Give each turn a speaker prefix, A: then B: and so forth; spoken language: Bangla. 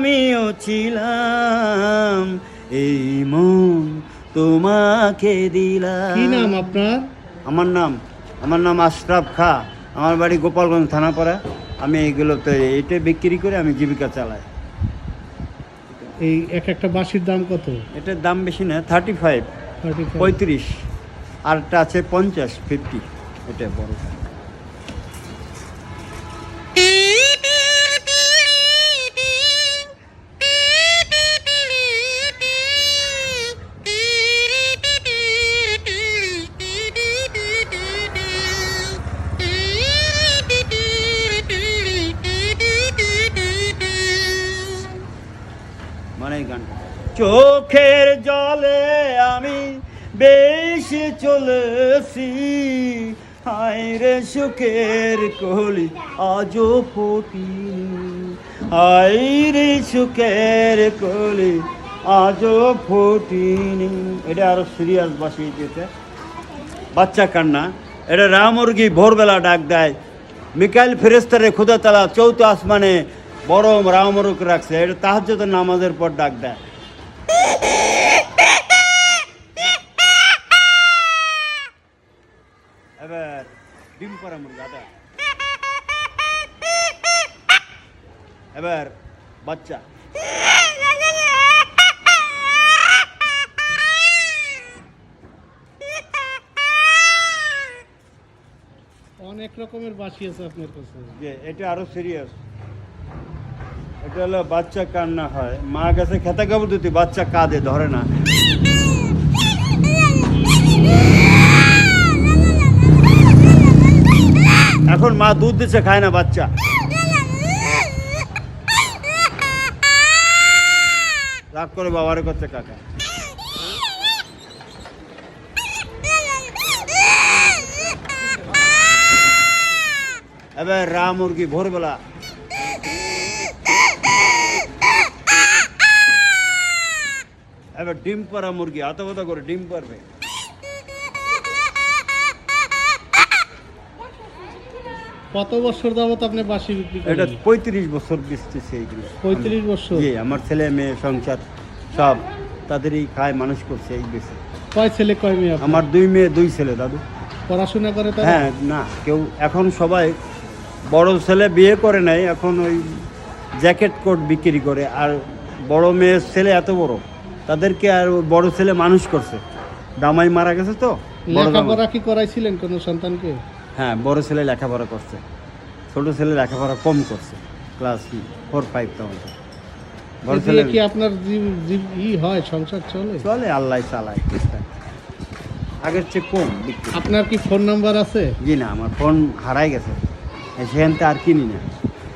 A: আমিও ছিলাম এই মন তোমাকে দিলাম।
B: কি নাম আপনার?
A: আমার নাম আমার নাম আশরাফ খা। আমার বাড়ি গোপালগঞ্জ থানাপাড়া আমি এইগুলো তো এইটা বিক্রি করে আমি জীবিকা চালাই।
B: এই এক একটা বাঁশির দাম কত?
A: এটার দাম বেশি না থার্টি ফাইভ
B: 35
A: পঁয়ত্রিশ। আরটা আছে পঞ্চাশ ফিফটি এটা বড়। মানে গানটা চোখের জলে আমি বেশি চলেছি। হায় রে সুখের কলি, আজও ফটি। হায় সুখের কলি, আজও ফটিনি। এটা আরও সিরিয়াস বাসিয়ে দিয়েছে বাচ্চা কান্না। এটা রামুরগি ভোরবেলা ডাক দেয়। মিকাইল ফেরেস্তারে খুদা তালা চৌথ আসমানে বড় রামরুক রাখছে এটা তাহাজ্জুদের নামাজের পর ডাক দেয়। এবার ডিম পাড়া মুরগা আদা। এবার বাচ্চা।
B: অনেক রকমের বাঁশি আছে আপনার কাছে।
A: যে এটা আরও সিরিয়াস এটা হলো বাচ্চা কান্না হয়। মা গেছে খেতে কাপড় দিতে বাচ্চা কাঁদে, ধরে না। এখন মা দুধ দিচ্ছে, খায় না বাচ্চা। রাগ করে বাবারে করছে কাকা। এবার রা মুরগি ভোরবেলা এবার ডিম পাড়া মুরগি আতা পাতা করে ডিম পারবে
B: কত বছর যাবত আপনি বাঁশি বিক্রি
A: এটা পঁয়ত্রিশ বছর বেচতেছে এইগুলো
B: পঁয়ত্রিশ বছর?
A: জি আমার ছেলে মেয়ে সংসার সব তাদেরই খায় মানুষ করছে এই বেশি
B: কয় ছেলে কয় মেয়ে?
A: আমার দুই মেয়ে দুই ছেলে দাদু।
B: পড়াশোনা করে
A: হ্যাঁ না কেউ এখন সবাই বড় ছেলে বিয়ে করে নাই এখন ওই জ্যাকেট কোট বিক্রি করে আর বড় মেয়ের ছেলে এত বড়। তাদেরকে আর বড় ছেলে মানুষ করছে। দামাই মারা গেছে তো।
B: লেখাপড়া কি করাইছিলেন কোনো সন্তানকে?
A: হ্যাঁ বড় ছেলে লেখাপড়া করছে। ছোট ছেলে লেখাপড়া কম করছে ক্লাস ফোর ফাইভ তখন। বড় ছেলে
B: কি আপনার জীব- জীব- ই হয় সংসার চলে?
A: চলে আল্লাহ চালায়। আগের চেয়ে কম
B: আপনার কি ফোন নাম্বার আছে?
A: জি না আমার ফোন হারাই গেছে। সেখান থেকে আর কিনি না।